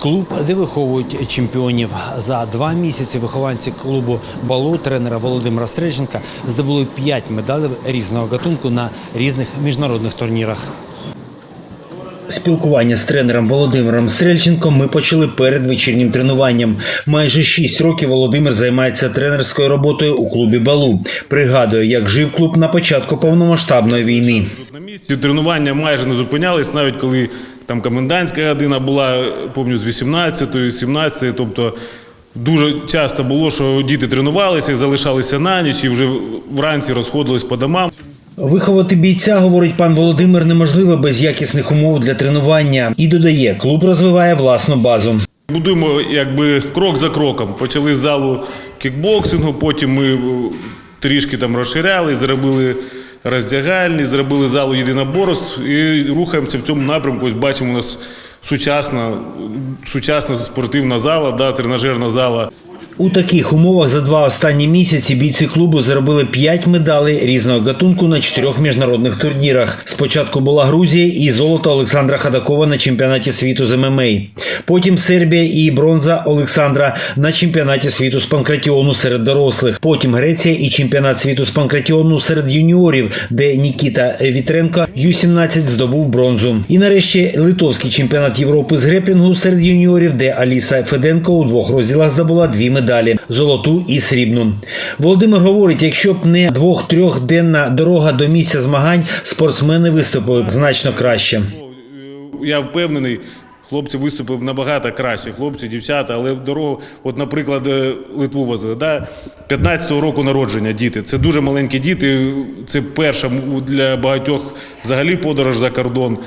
Клуб, де виховують чемпіонів за два місяці. Вихованці клубу Балу тренера Володимира Стрельченка здобули п'ять медалей різного гатунку на різних міжнародних турнірах. Спілкування з тренером Володимиром Стрельченком ми почали перед вечірнім тренуванням. Майже шість років Володимир займається тренерською роботою у клубі Балу. Пригадує, як жив клуб на початку повномасштабної війни. На місці тренування майже не зупинялись, навіть коли там комендантська година була, помню, з 18-ї, 17-ї, тобто дуже часто було, що діти тренувалися і залишалися на ніч і вже вранці розходились по домам. Виховати бійця, говорить пан Володимир, неможливо без якісних умов для тренування. І додає, клуб розвиває власну базу. Будуємо якби крок за кроком. Почали з залу кікбоксингу, потім ми трішки там розширяли, зробили роздягальні, зробили залу єдиноборств і рухаємося в цьому напрямку. Ось бачимо, у нас сучасна, сучасна спортивна зала, да, тренажерна зала. У таких умовах за два останні місяці бійці клубу заробили п'ять медалей різного гатунку на чотирьох міжнародних турнірах. Спочатку була Грузія і золото Олександра Хадакова на чемпіонаті світу з ММА. Потім Сербія і бронза Олександра на чемпіонаті світу з панкратіону серед дорослих. Потім Греція і чемпіонат світу з панкратіону серед юніорів, де Нікіта Вітренко Ю-17 здобув бронзу. І нарешті литовський чемпіонат Європи з греплінгу серед юніорів, де Аліса Феденко у двох розділах здобула дві медалі золоту і срібну. Володимир говорить, якщо б не двох-трьохденна дорога до місця змагань, спортсмени виступили значно краще. Я впевнений, хлопці виступили набагато краще, хлопці, дівчата, але дорогу, от, наприклад, е, Литву возили, да? 15-го року народження діти. Це дуже маленькі діти. Це перша для багатьох взагалі подорож за кордон.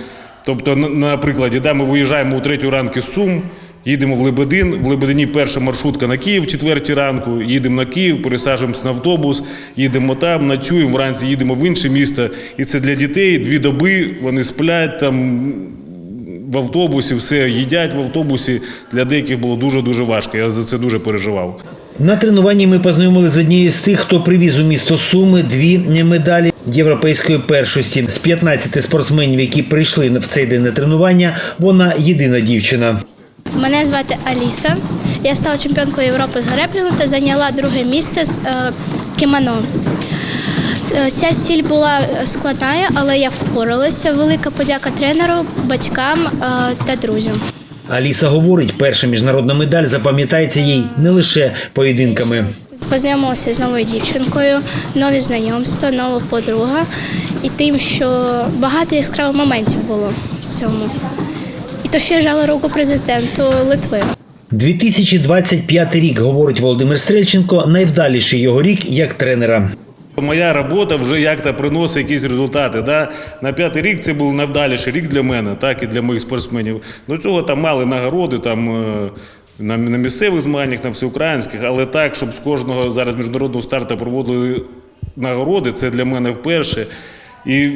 Тобто, на, прикладі, да, ми виїжджаємо у третю ранку з Сум. Їдемо в Лебедин. В Лебедині перша маршрутка на Київ, четвертій ранку. Їдемо на Київ, пересаджуємося на автобус, їдемо там, ночуємо, вранці їдемо в інше місто. І це для дітей дві доби. Вони сплять там в автобусі, все їдять в автобусі. Для деяких було дуже дуже важко. Я за це дуже переживав. На тренуванні ми познайомилися з однією з тих, хто привіз у місто Суми дві медалі європейської першості. З 15 спортсменів, які прийшли в цей день на тренування, вона єдина дівчина. Мене звати Аліса. Я стала чемпіонкою Європи з греплінгу та зайняла друге місце з е, кімоно. Е, Ця сіль була складна, але я впоралася. Велика подяка тренеру, батькам е, та друзям. Аліса говорить, перша міжнародна медаль запам'ятається їй не лише поєдинками. Познайомилася з новою дівчинкою, нові знайомства, нова подруга і тим, що багато яскравих моментів було в цьому. І то, що я жала руку президенту Литви. 2025 рік, говорить Володимир Стрельченко, найвдаліший його рік як тренера. Моя робота вже як-то приносить якісь результати. Да? На п'ятий рік це був найвдаліший рік для мене, так і для моїх спортсменів. До цього там мали нагороди там. е, На, на місцевих змаганнях, на всеукраїнських, але так, щоб з кожного зараз міжнародного старту проводили нагороди, це для мене вперше. І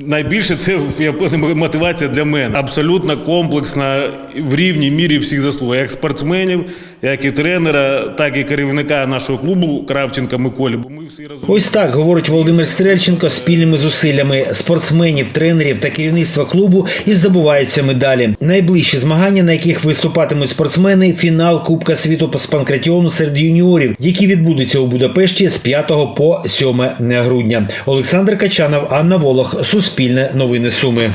найбільше це я мотивація для мене. Абсолютно комплексна в рівній мірі всіх заслуг, як спортсменів, як і тренера, так і керівника нашого клубу Кравченка Миколі. Бо ми всі разом. Ось так говорить Володимир Стрельченко спільними зусиллями спортсменів, тренерів та керівництва клубу і здобуваються медалі. Найближчі змагання, на яких виступатимуть спортсмени, фінал Кубка світу по спанкратіону серед юніорів, які відбудуться у Будапешті з 5 по 7 грудня. Олександр Качанов, Анна Волох, Суспільне новини Суми.